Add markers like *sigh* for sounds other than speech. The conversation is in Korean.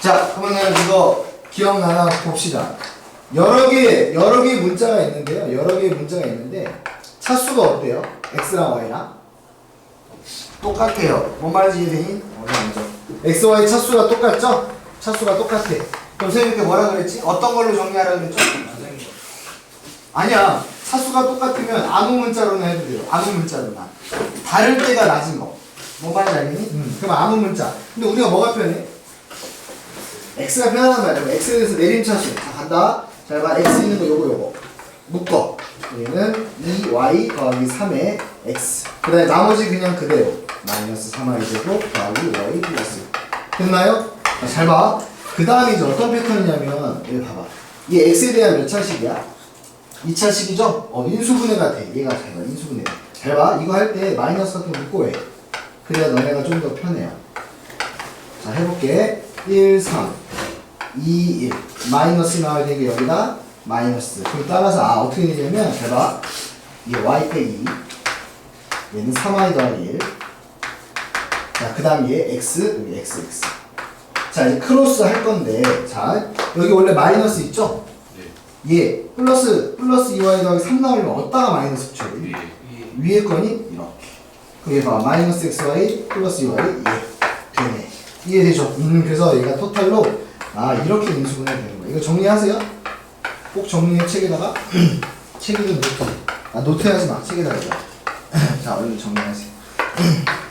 자, 그러면 이거 기억나나 봅시다. 여러 개, 여러 개의 문자가 있는데요. 여러 개의 문자가 있는데, 차수가 어때요? x랑 y랑? 똑같아요. 뭔 말인지 이해되니? 어려운죠. x, y 차수가 똑같죠? 차수가 똑같아. 그럼 선생님께 뭐라 그랬지? 어떤 걸로 정리하라고 그랬죠? 아니야. 차수가 똑같으면 아무 문자로나 해도 돼요. 아무 문자로나. 다를 때가 낮은 거. 뭔 말인지 알겠니? 음. 그럼 아무 문자. 근데 우리가 뭐가 편해? X가 편하단 말이야. x에 대해서 내림차수. 자, 간다. 잘 봐. x 있는 거 요거 요거. 묶어. 얘는 2y 더하기 3의 x. 그 다음에 나머지 그냥 그대로. 마이너스 3y 제곱 더하기 y 플러스. 됐나요? 자, 잘 봐. 그 다음에 이제 어떤 패턴이냐면, 여기 봐봐. 이 x에 대한 몇 차식이야? 2차식이죠? 어, 인수분해 같아. 얘가 잘 봐. 인수분해. 잘 봐. 이거 할 때 마이너스 같은 거 묶고 해. 그래야 너네가 좀 더 편해요. 자, 해볼게. 1, 3, 2, 1. 마이너스 나와야 되게 여기다 마이너스. 그럼 따라서 아, 어떻게 되냐면, 잘 봐. 이게 y 빼기 2. 얘는 3y 더하기 1. 자, 그 다음 얘 x, 여기 x, x. 자, 이제 크로스 할 건데, 자, 여기 원래 마이너스 있죠? 얘 플러스, 플러스 2y 더하기 3 나오려면 어디다가 마이너스 붙여야 돼? 위에 거니 이렇게. 그게 봐 마이너스 xy 플러스 2y 예 되네. 이해되죠? 음 그래서 얘가 토탈로 아 이렇게 인수분해 되는 거야. 이거 정리하세요. 꼭 정리해 책에다가 *clears throat* 책에도 노트. 아 노트 하지 마. 책에다가. *clears throat* 자 얼른 정리하세요. *clears throat*